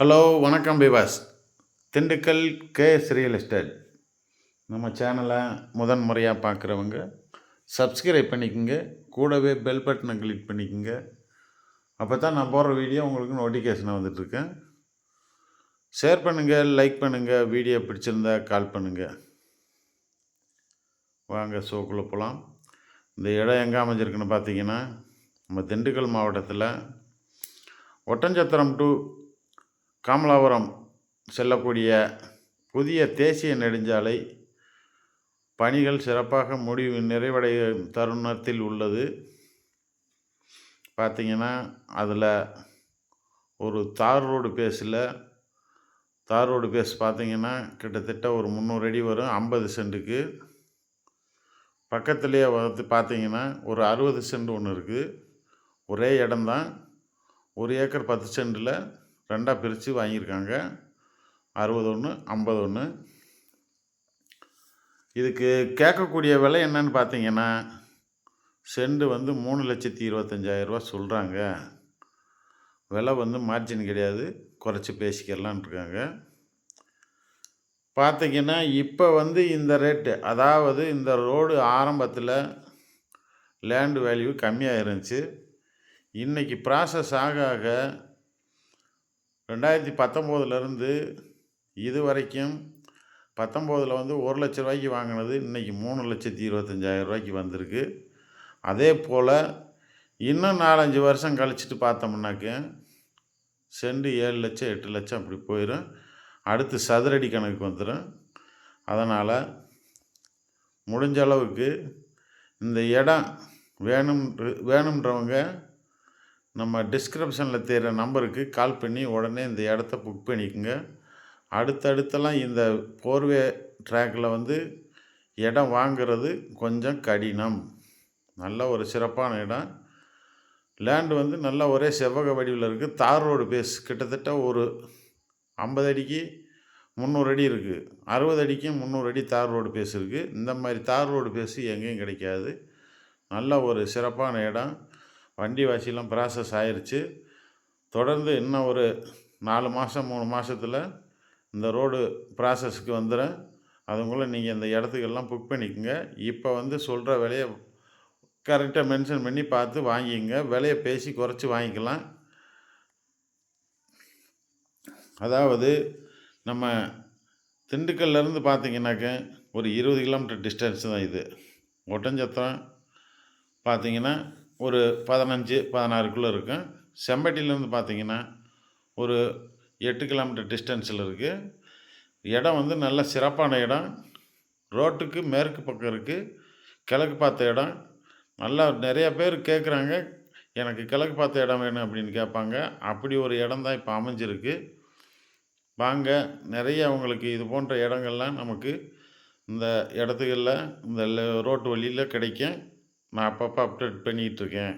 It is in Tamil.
ஹலோ வணக்கம் பிவாஸ் திண்டுக்கல் கேஎஸ் ரியல் எஸ்டேட். நம்ம சேனலை முதன் முறையாக பார்க்குறவங்க சப்ஸ்கிரைப் பண்ணிக்கோங்க கூடவே பெல் பட்டனை கிளிக் பண்ணிக்கோங்க. அப்போ தான் நான் போடுற வீடியோ உங்களுக்கு நோட்டிஃபிகேஷனாக வந்துட்டுருக்கேன். ஷேர் பண்ணுங்கள் லைக் பண்ணுங்கள் வீடியோ பிடிச்சிருந்தா கால் பண்ணுங்கள் வாங்க ஷோக்குள்ளே போகலாம். இந்த இடம் எங்கே அமைஞ்சிருக்குன்னு பார்த்தீங்கன்னா நம்ம திண்டுக்கல் மாவட்டத்தில் ஒட்டஞ்சத்திரம் டு கமலாபுரம் செல்லக்கூடிய புதிய தேசிய நெடுஞ்சாலை பணிகள் சிறப்பாக முடிவு நிறைவடையும் தருணத்தில் உள்ளது. பார்த்திங்கன்னா அதில் ஒரு தார் ரோடு பேஸில் தார் ரோடு பேஸ் பார்த்திங்கன்னா கிட்டத்தட்ட ஒரு முந்நூறு அடி வரும் ஐம்பது சென்ட்டுக்கு பக்கத்துலேயே வந்து பார்த்தீங்கன்னா ஒரு அறுபது சென்ட் ஒன்று இருக்குது ஒரே இடம்தான். ஒரு ஏக்கர் பத்து சென்டில் ரெண்டாக பிரித்து வாங்கியிருக்காங்க. அறுபது ஒன்று ஐம்பது ஒன்று இதுக்கு கேட்கக்கூடிய விலை என்னன்னு பார்த்தீங்கன்னா செண்டு வந்து மூணு லட்சத்தி இருபத்தஞ்சாயிரரூபா சொல்கிறாங்க விலை வந்து மார்ஜின் கிடையாது. குறைச்சி பேசிக்கலான் இருக்காங்க. பார்த்தீங்கன்னா இப்போ வந்து இந்த ரேட்டு அதாவது இந்த ரோடு ஆரம்பத்தில் லேண்டு வேல்யூ கம்மியாக இருந்துச்சு இன்றைக்கி ப்ராசஸ் ஆக ஆக ரெண்டாயிரத்தி பத்தொம்போதுலேருந்து இது வரைக்கும் பத்தொம்போதில் வந்து ஒரு லட்ச ரூபாய்க்கு வாங்கினது இன்றைக்கி மூணு லட்சத்தி இருபத்தஞ்சாயிரம் ரூபாய்க்கு வந்திருக்கு. அதே போல் இன்னும் நாலஞ்சு வருஷம் கழிச்சிட்டு பார்த்தோம்னாக்க செண்டு ஏழு லட்சம் எட்டு லட்சம் அப்படி போயிடும் அடுத்து சதுரடி கணக்கு வந்துடும் அதனால் முடிஞ்ச அளவுக்கு இந்த இடம் வேணும் வேணுன்றவங்க நம்ம டிஸ்கிரிப்ஷனில் தெரிகிற நம்பருக்கு கால் பண்ணி உடனே இந்த இடத்த புக் பண்ணிக்கோங்க. அடுத்தடுத்தெல்லாம் இந்த போர்வே ட்ராக்கில் வந்து இடம் வாங்கிறது கொஞ்சம் கடினம். நல்ல ஒரு சிறப்பான இடம். லேண்டு வந்து நல்லா ஒரே செவ்வக வடிவில் இருக்குது தார் ரோடு பேஸ் கிட்டத்தட்ட ஒரு ஐம்பது அடிக்கு முந்நூறு அடி இருக்குது அறுபது அடிக்கும் முந்நூறு அடி தார் ரோடு பேஸ் இருக்குது இந்த மாதிரி தார் ரோடு பேஸு எங்கேயும் கிடைக்காது. நல்ல ஒரு சிறப்பான இடம். வண்டி வாசிலாம் ப்ராசஸ் ஆயிடுச்சு தொடர்ந்து இன்னும் ஒரு நாலு மாதம் மூணு மாதத்தில் இந்த ரோடு ப்ராசஸ்க்கு வந்துடும் அதுக்குள்ளே நீங்கள் இந்த இடத்துக்கெல்லாம் புக் பண்ணிக்கோங்க. இப்போ வந்து சொல்கிற விலையை கரெக்டாக மென்ஷன் பண்ணி பார்த்து வாங்கிங்க விலையை பேசி குறைச்சி வாங்கிக்கலாம். அதாவது நம்ம திண்டுக்கல்லேருந்து பார்த்தீங்கன்னாக்க ஒரு இருபது கிலோமீட்டர் டிஸ்டன்ஸ் தான் இது. ஒட்டஞ்சத்திரம் பார்த்தீங்கன்னா ஒரு பதினஞ்சு பதினாறுக்குள்ளே இருக்கும் செம்பட்டியிலேருந்து பார்த்தீங்கன்னா ஒரு எட்டு கிலோமீட்டர் டிஸ்டன்ஸில் இருக்குது இடம் வந்து நல்ல சிறப்பான இடம். ரோட்டுக்கு மேற்கு பக்கம் இருக்குது கிழக்கு பார்த்த இடம். நல்லா நிறையா பேர் கேட்குறாங்க எனக்கு கிழக்கு பார்த்த இடம் வேணும் அப்படின்னு கேட்பாங்க. அப்படி ஒரு இடம் தான் இப்போ அமைஞ்சிருக்கு. வாங்க நிறைய உங்களுக்கு இது போன்ற இடங்கள்லாம் நமக்கு இந்த இடத்துகளில் இந்த ரோட்டு வழியில் கிடைக்கும். நான் அப்பப்போ அப்டேட் பண்ணிகிட்ருக்கேன்